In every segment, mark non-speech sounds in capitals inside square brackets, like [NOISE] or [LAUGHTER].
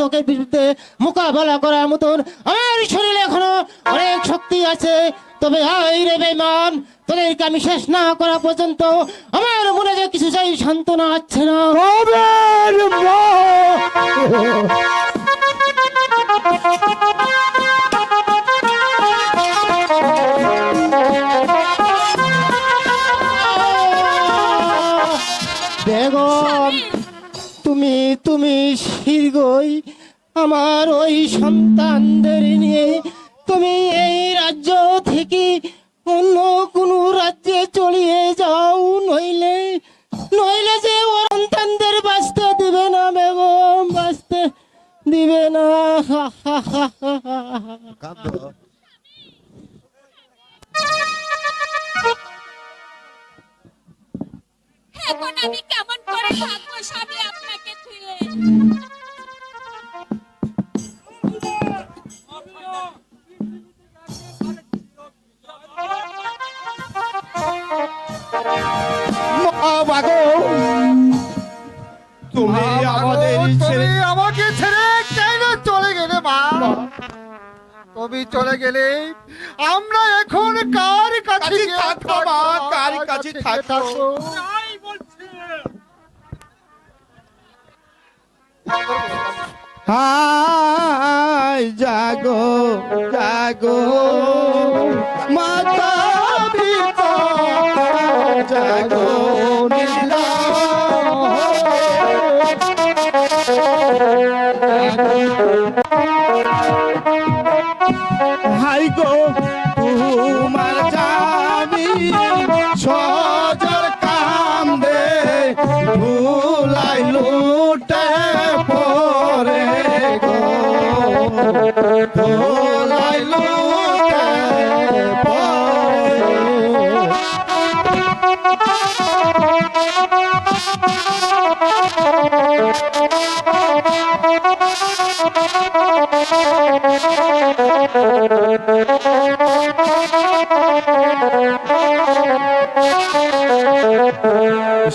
মারাত্মকের বিরুদ্ধে মোকাবেলা করার মতন আমার শরীরে এখনও অনেক শক্তি আছে। তবে আই রে বেমান তোদেরকে আমি শেষ না করা পর্যন্ত আমার মনে যে কিছু চাই সান্ত্বনা আছে না। রবের বেগম তুমি তুমি শীঘ্রই আমার ওই সন্তানদের নিয়ে। তুমি এই রাজ্য থেকে অন্য কোনো রাজ্যে হাই জাগো জাগো। মাতা পিতা জাগো নীলা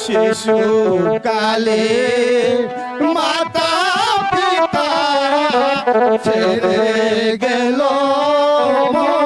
শিশু কালে মাতা পিতা ছেড়ে গেল বাবা।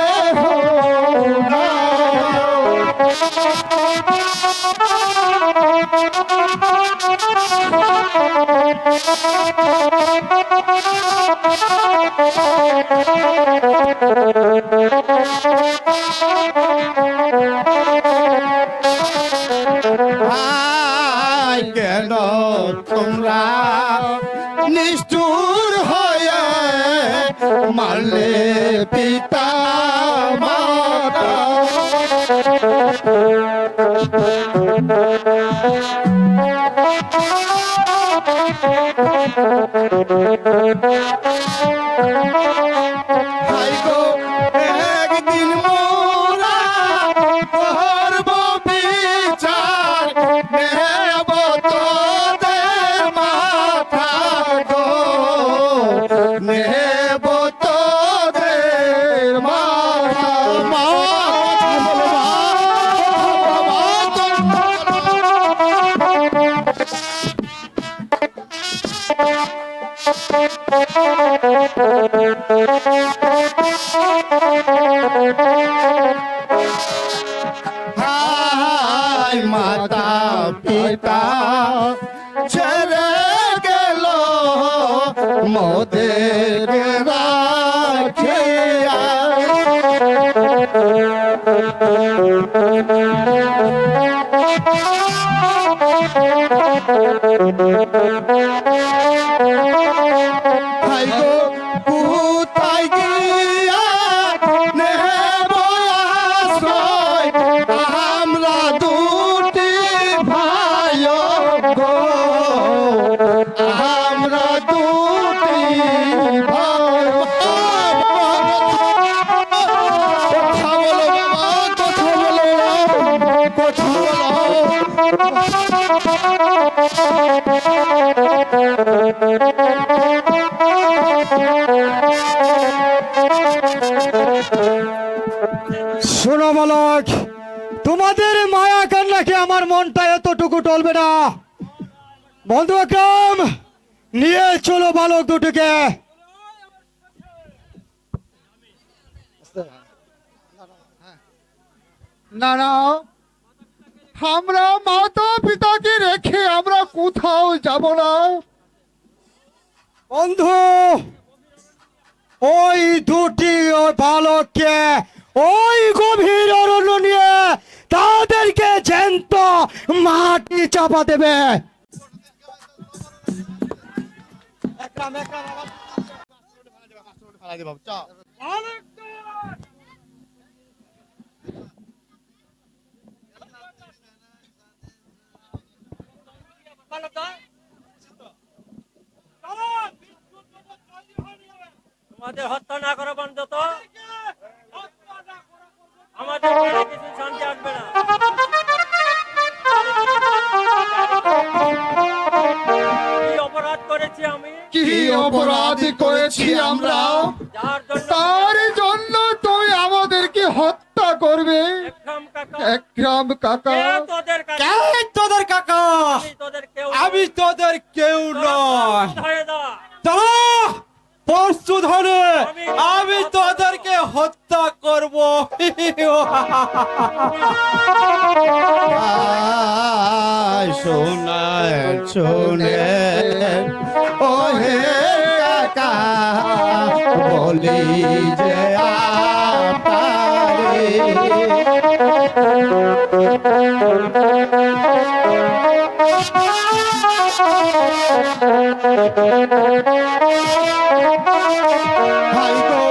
কেন তোমরা নিষ্ঠুর হয়ে মারলে পিতা মাতা হাই হাই গো তোমাদের মায়া কান্নাকে আমার মনটা এতটুকু টলবে না। বন্ধু একরাম নিয়ে চলো বালক দুটোকে। না না আমরা মাতা পিতাকে রেখে আমরা কোথাও যাব না। বন্ধু ওই দুটি বালককে ওই গভীর অরণ্য নিয়ে তাদেরকে জ্যান্ত মাটি চাপা দেবে। তোমাদের হত্যা না করা পর্যন্ত আমাদের কিছু শান্তি আসবে না। অপরাধ করেছি আমি? কি অপরাধ করেছি আমরা? তার জন্য তুমি আমাদেরকে হত্যা করবে। একরাম কাকা একরাম কাকা কে তোদের কাছে এই তোদের কাকা আমি তোদের কেউ আমি তোদের কেউ নয় ধরে দা দাঁড়া পরশু ধরে আমি তোদেরকে হত্যা করব শোনায় শোনে ও হে কাকা বলি যে আপনারে ভাই গো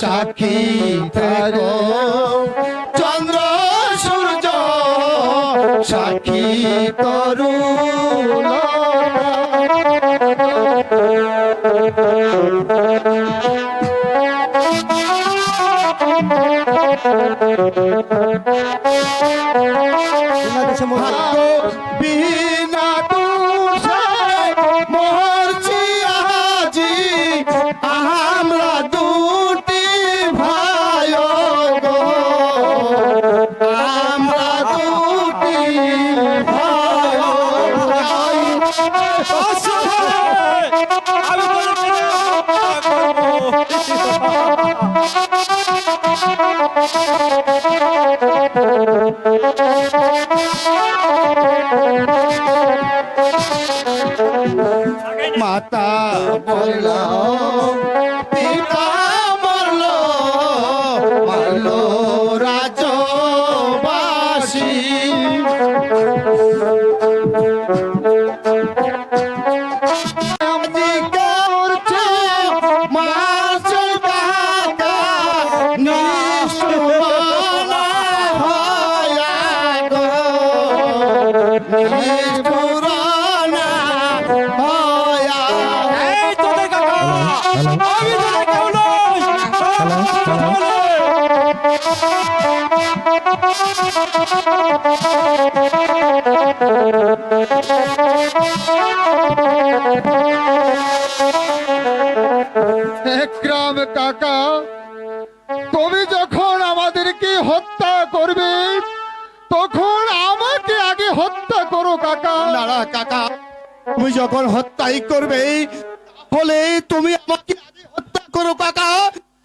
সাক্ষী থাকো। মাতা বলল তুমি যখন আমাদেরকে হত্যা করবে, তখন আমাকে আগে হত্যা করো কাকা। না না কাকা, তুমি যখন হত্যাই করবে তাহলে তুমি আমাকে হত্যা করো কাকা।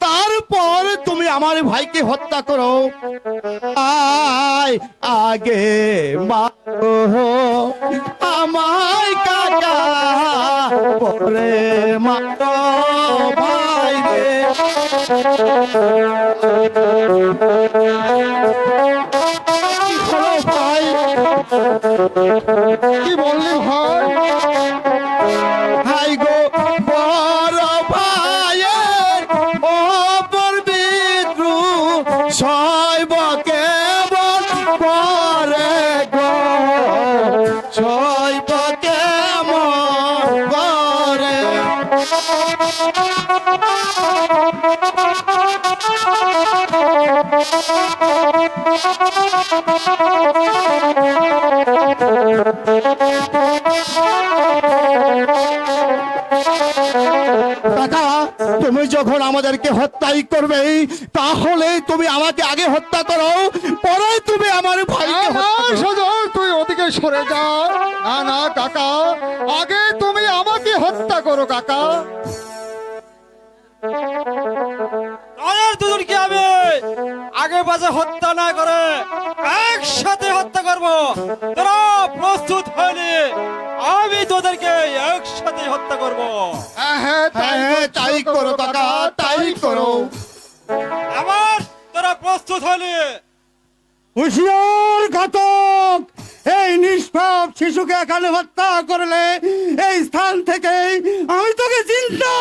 তারপর তুমি আমার ভাইকে হত্যা করো। আয়, আগে আমায় কাকা কি হলো ভাই? কি বললি ভাই? তুমি যখন আমাদেরকে হত্যাই করবে তাহলে তুমি আমাকে আগে হত্যা করো পরে তুমি আমার ভাইকে তুই ওদিকে সরে যা। না না কাকা আগে তুমি আমাকে হত্যা করো কাকা। তাদের দুজনকে আমি? আগে পাশে হত্যা না করে একসাথে হত্যা করব। তোরা প্রস্তুত হয়নি। আমি তোদেরকে একসাথে হত্যা করব। হ্যাঁ হ্যাঁ হ্যাঁ হ্যাঁ তাই করো কাকা তাই করো। আমার তোরা প্রস্তুত হয়নি। হুশিয়ার ঘাতক এই নিষ্পাপ শিশুকে এখানে হত্যা করলে এই স্থান থেকে আমি তোকে চিন্তা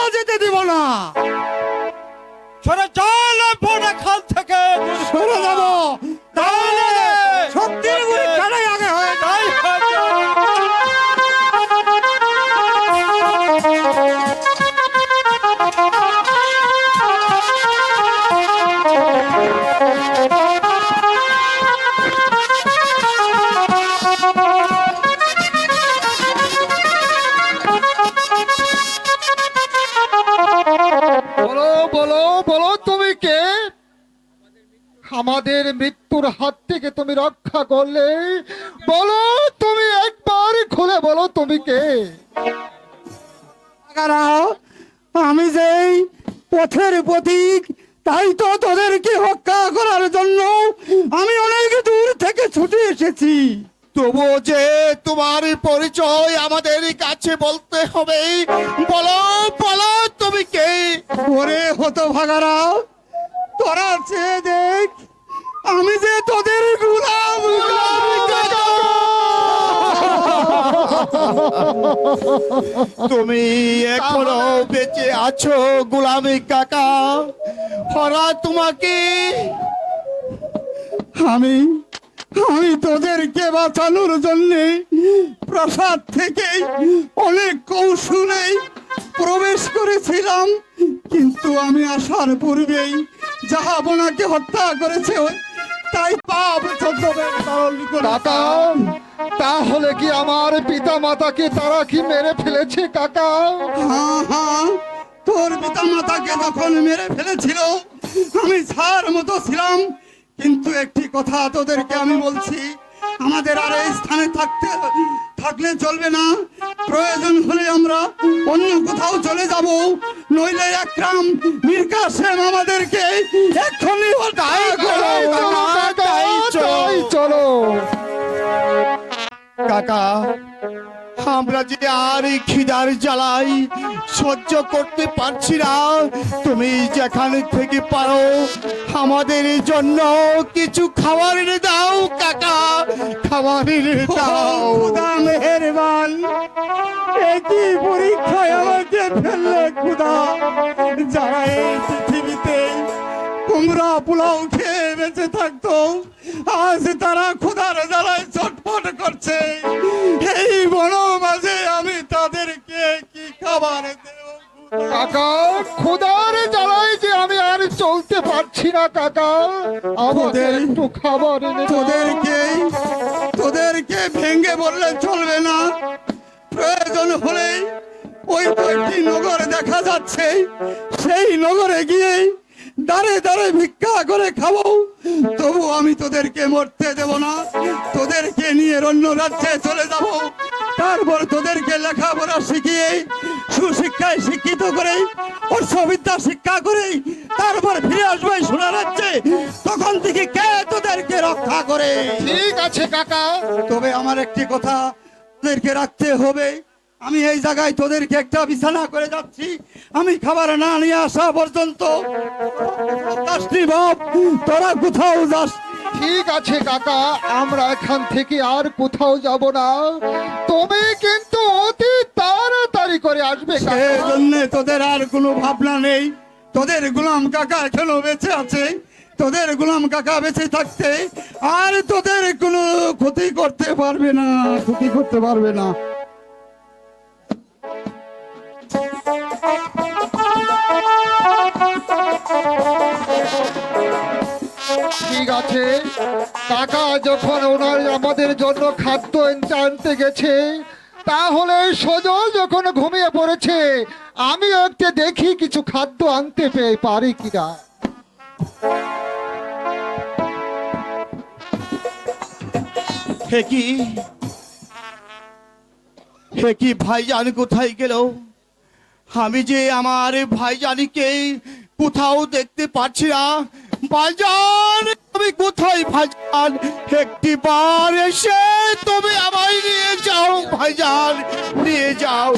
বোন এখান থেকে সরে যাব। তাহলে আমাদের মৃত্যুর হাত থেকে তুমি রক্ষা করলে বলো তুমি একবার খুলে বলো তুমি কে? আমি যেই পথের প্রতীক তাই তো তোদেরকে হত্যা করার জন্য আমি অনেক দূর থেকে ছুটে এসেছি। তবু যে তোমার পরিচয় আমাদের কাছে বলতে হবে বলো বলো তুমি কে? ওরে হতো ভাগারা তোরা চেয়ে দেখ আমি যে তোদের গুলাম তুমি এখনও বেঁচে আছো, গুলামি কাকা। হরা তোমাকে। আমি আমি তোদেরকে বাঁচানোর জন্য প্রাসাদ থেকে অনেক কৌশলে প্রবেশ করেছিলাম, কিন্তু আমি আসার পূর্বেই যাহা বোনাকে হত্যা করেছে তাই পাপ ছদ্মবেশ ধারণ কাকা তাহলে কি আমার পিতা মাতাকে তারা কি মেরে ফেলেছে কাকা? হ্যাঁ হ্যাঁ তোর পিতা মাতাকে যখন মেরে ফেলেছিল আমি ছাড় মতো ছিলাম। কিন্তু একটি কথা তোদেরকে আমি বলছি আমাদের আর এই স্থানে থাকতে থাকলে চলবে না। প্রয়োজন হলে আমরা অন্য কোথাও চলে যাব। নইলে একরাম মীর কাসেম আমাদেরকে এক্ষুনি চলো। কাকা, আমরা যে আর এই খিদার জ্বালাই সহ্য করতে পারছি না। তুমি যেখানে থেকে পারো আমাদের জন্য কিছু খাবার এনে দাও কাকা। খাবার এনে দাও। খুদা মেহেরবান একই পরীক্ষায় আমাকে ফেললে খুদা? যারা এই পৃথিবীতে কুমড়া পোলাও খেয়ে বেঁচে থাকতো আজ তারা ক্ষুধার জ্বালায় ছটফট করছে। এই বন মাঝে আমি তাদেরকে কি খাবার দেব? কাকা খুদার জ্বালায় যে আমি আর চলতে পারছি না কাকা। আমাকে তোদের- একটু খাবার তোদেরকে তোদেরকে ভেঙে বললে চলবে না। প্রয়োজন হলে ওই তো একটি নগর দেখা যাচ্ছে। সেই নগরে গিয়ে দাঁড়ে দাঁড়ে ভিক্ষা করে খাব। তবু আমি তোদেরকে মরতে দেব না। তোদেরকে নিয়ে অন্য রাজ্যে চলে যাব। তারপর তোদেরকে লেখাপড়া শিখিয়ে সুশিক্ষায় শিক্ষিত করে অশ্ববিদ্যা শিক্ষা করে তারপর ফিরে আসবে সোনা রাজ্যে। তখন থেকে কে তোদেরকে রক্ষা করে? ঠিক আছে কাকা। তবে আমার একটি কথা তোদেরকে রাখতে হবে। আমি এই জায়গায় তোদেরকে একটা বিছানা করে যাচ্ছি। আমি খাবার না নিয়ে আসা পর্যন্ত। তোরা কোথাও যাস। ঠিক আছে কাকা আমরা এখান থেকে আর কোথাও যাব না। তবে কিন্তু অতি তাড়াতাড়ি করে আসবে। জন্য তোদের আর কোনো ভাবনা নেই। তোদের গোলাম কাকা এখনও বেঁচে আছে। তোদের গোলাম কাকা বেঁচে থাকতে আর তোদের কোনো ক্ষতি করতে পারবে না ক্ষতি করতে পারবে না। ঠিক আছে। কাকা যখন ওনার আমাদের জন্য খাদ্য আনতে গেছে, তাহলে সজল যখন ঘুমিয়ে পড়েছে, আমি একটু দেখি কিছু খাদ্য আনতে পেয়ে পারি কিনা। কি ভাইজান কোথায় গেল? আমি যে আমার ভাইজানিকে কোথাও দেখতে পাচ্ছি না। ভাইজান! আমি কোথায় ভাইজান? একটি বার এসে তুমি আমায় নিয়ে যাও ভাইজান নিয়ে যাও।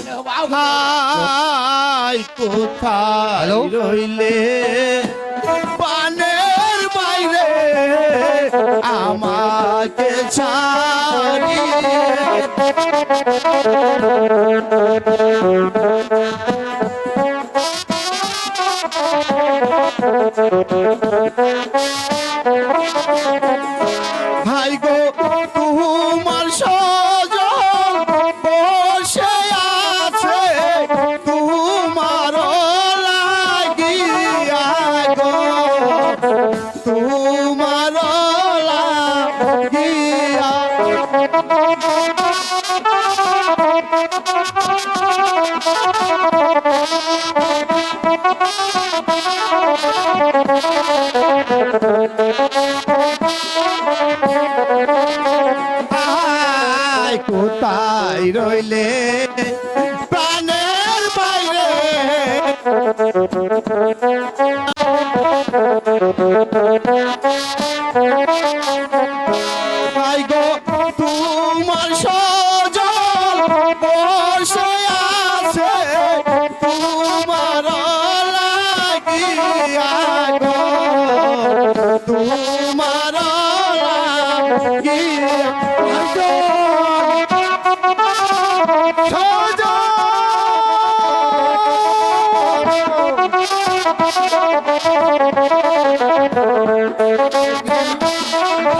ভাই কোথায় রইলে? পানের বাইরে আমাকে ছাড়িয়ে। কোথায় রইলে? প্রাণের বাইরে। তোমার সজল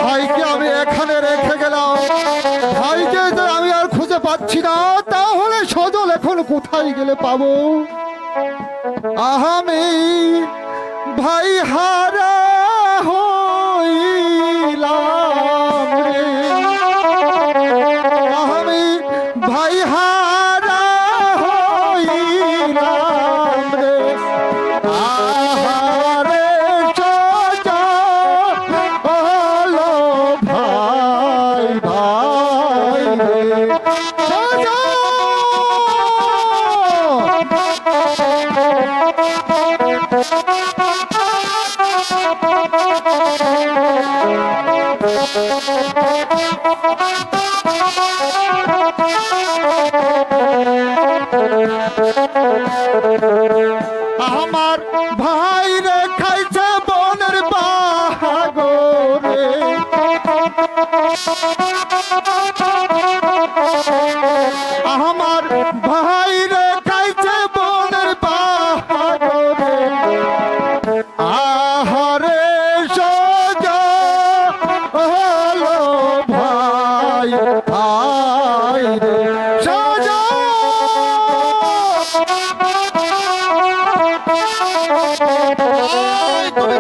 ভাইকে আমি এখানে রেখে গেলাম। ভাইকে যে আমি আর খুঁজে পাচ্ছি না, তাহলে সজল এখন কোথায় গেলে পাবো? আহামি ভাই হারা হইলাম আমার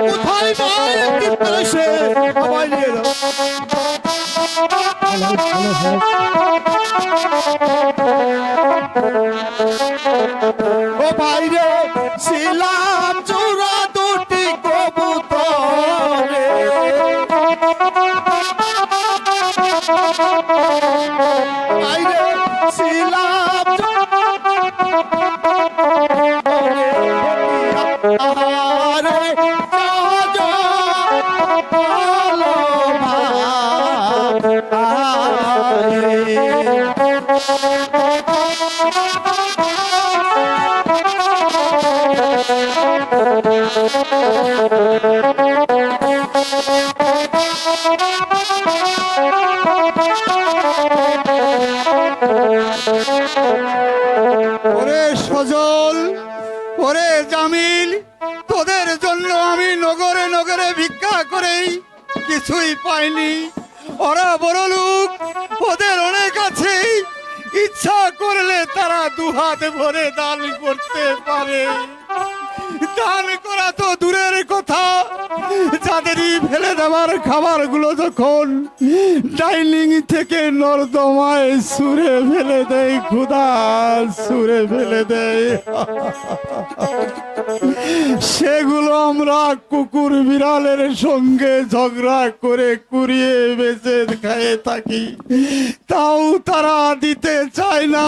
কোথায় মায়ের কীর্তন সে আমায় নিয়ে যাও। ও ভাই রে থেকে নর্দমায় সুরে ফেলে দেয় খুদা সুরে ফেলে দেয়। সেগুলো আমরা কুকুর বিড়ালের সঙ্গে ঝগড়া করে কুড়িয়ে বেঁচে খেয়ে থাকি। তাও তারা দিতে চায় না।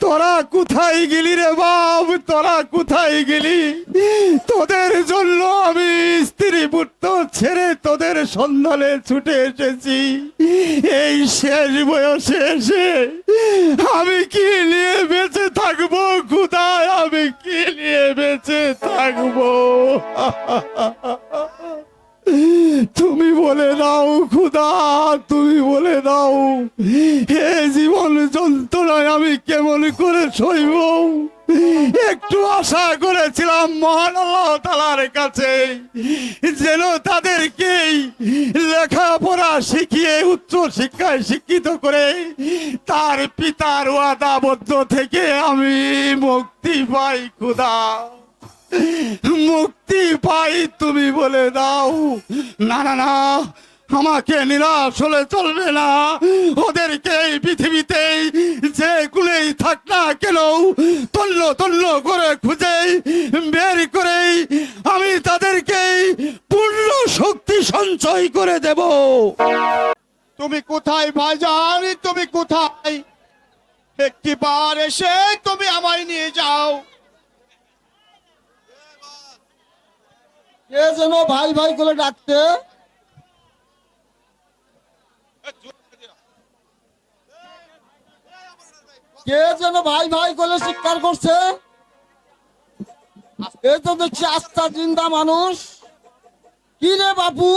তোরা কোথায় গেলি রে বাপ? তোরা কোথায় গেলি? তোদের জন্য আমি স্ত্রী পুত্র ছেড়ে তোদের সন্ধানে ছুটে এসেছি। এই শেষ বয়সে এসে আমি কি নিয়ে বেঁচে থাকব? খুদায় আমি কি নিয়ে বেঁচে থাকব? [LAUGHS] তুমি বলে দাও, খুদা, তুমি বলে দাও হে জীবন যন্ত্রণায় আমি কেমন করে সইব? একটু আশা করেছিলাম মহান আল্লাহ তালার কাছে, যেন তাদেরকেই লেখাপড়া শিখিয়ে, উচ্চ শিক্ষায় শিক্ষিত করে তার পিতার ওয়াদাবদ্ধ থেকে আমি মুক্তি পাই, খুদা। মুক্তি পাই তুমি বলে দাও। না না না, আমাকে নিরাশ হলে চলবে না। ওদেরকে এই পৃথিবীতে যে কুলেই থাক না কেন, তল্ল তল্ল করে খুঁজে বের করে আমি তাদেরকে পূর্ণ শক্তি সঞ্চয় করে দেব। তুমি কোথায় ভাইজান? তুমি কোথায়? একটিবার এসে তুমি আমায় নিয়ে যাও। কে যেন ভাই ভাই করে ডাকতে। কে যেন ভাই ভাই করে স্বীকার করছে। এ তো দেখছি আস্থা জিন্দা মানুষ। কি রে বাপু?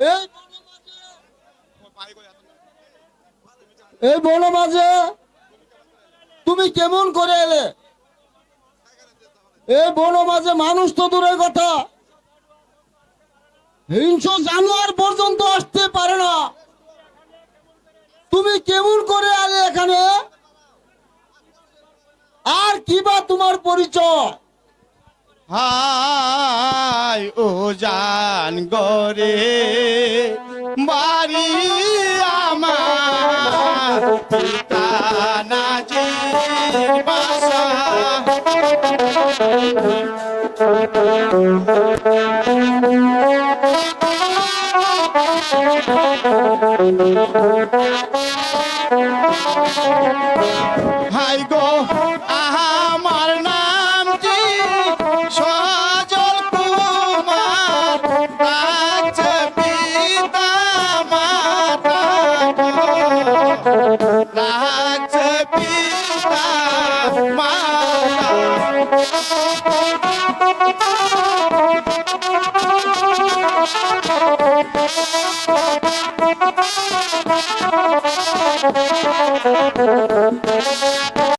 এই এই বনো মাঝে তুমি কেমন করে এলে? এই বনো মাঝে মানুষ তো দূরের কথা। হিংস্র জানোয়ার পর্যন্ত আসতে পারে না। তুমি কেমন করে আলে এখানে? আর কি বা তোমার পরিচয়? হাই, ও জান গরে, বাড়ি আমার পিতা না যে বাসা হাই